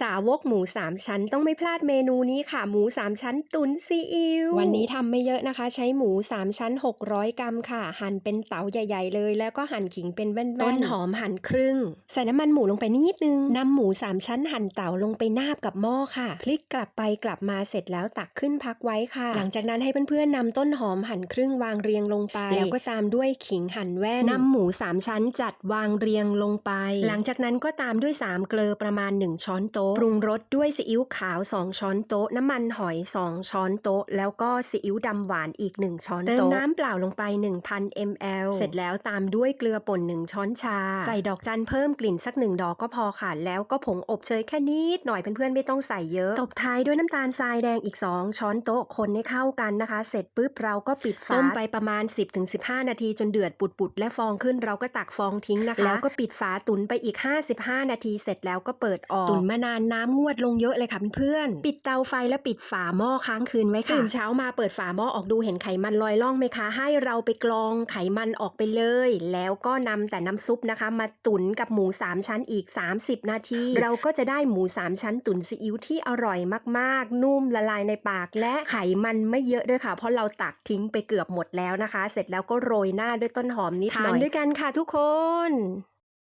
สาวกหมูสามชั้นต้องไม่พลาดเมนูนี้ค่ะ หมูสามชั้นตุ๋นซีอิ๊ววันนี้ทำไม่เยอะนะคะ ใช้หมูสามชั้น 600 กรัมค่ะ หั่นเป็นเต๋าใหญ่ๆเลย แล้วก็หั่นขิงเป็นแว่นๆต้นหอมหั่นครึ่ง ใส่น้ำมันหมูลงไปนิดนึงนำหมูสามชั้นหั่นเต๋าลงไปนาบกับหม้อค่ะ พลิกกลับไปกลับมาเสร็จแล้วตักขึ้นพักไว้ค่ะ หลังจากนั้นให้เพื่อนๆนำต้นหอมหั่นครึ่งวางเรียงลงไป แล้วก็ตามด้วยขิงหั่นแว่นนำหมูสามชั้นจัดวางเรียงลงไป หลังจากนั้นก็ตามด้วยสามเกลือประมาณ 1 ช้อนโต๊ะ ปรุงรสด้วยซีอิ๊วขาว 2 ช้อนโต๊ะ น้ำมันหอย 2 ช้อนโต๊ะ แล้วก็ซีอิ๊วดำหวานอีก 1 ช้อนโต๊ะ เติมน้ำเปล่าลงไป 1,000 ml เสร็จแล้วตามด้วยเกลือป่น 1 ช้อนชา ใส่ดอกจันเพิ่มกลิ่นสักหนึ่งดอกก็พอค่ะ แล้วก็ผงอบเชยแค่นิดหน่อยเพื่อนๆไม่ต้องใส่เยอะ ตบท้ายด้วยน้ำตาลทรายแดงอีก 2 ช้อนโต๊ะ คนให้เข้ากันนะคะ เสร็จปุ๊บเราก็ปิดฝา ต้มไปประมาณ 10-15 นาทีจนเดือดปุดๆและฟองขึ้นเราก็ตักฟองทิ้งนะคะ แล้วก็ปิดฝาตุนไปอีก 55 นาทีเสร็จแล้วก็เปิดออกตุนมานานน้ำงวดลงเยอะเลยค่ะเพื่อนๆ ปิดเตาไฟแล้วปิดฝาหม้อค้างคืนไว้ค่ะตื่นเช้ามาเปิดฝาหม้อออกดูเห็นไขมันลอยล่องไหมคะ ให้เราไปกรองไขมันออกไปเลย แล้วก็นำแต่น้ำซุปนะคะ มาตุนกับหมู 3 ชั้นอีก 30 นาที เราก็จะได้หมู 3 ชั้นตุนซีอิ๊วที่อร่อยมากๆ นุ่มละลายในปากและไขมันไม่เยอะด้วยค่ะ เพราะเราตักทิ้งไปเกือบหมดแล้วนะคะ เสร็จแล้วก็โรยหน้าด้วยต้นหอมนิดหน่อยทานด้วยกันค่ะทุกคน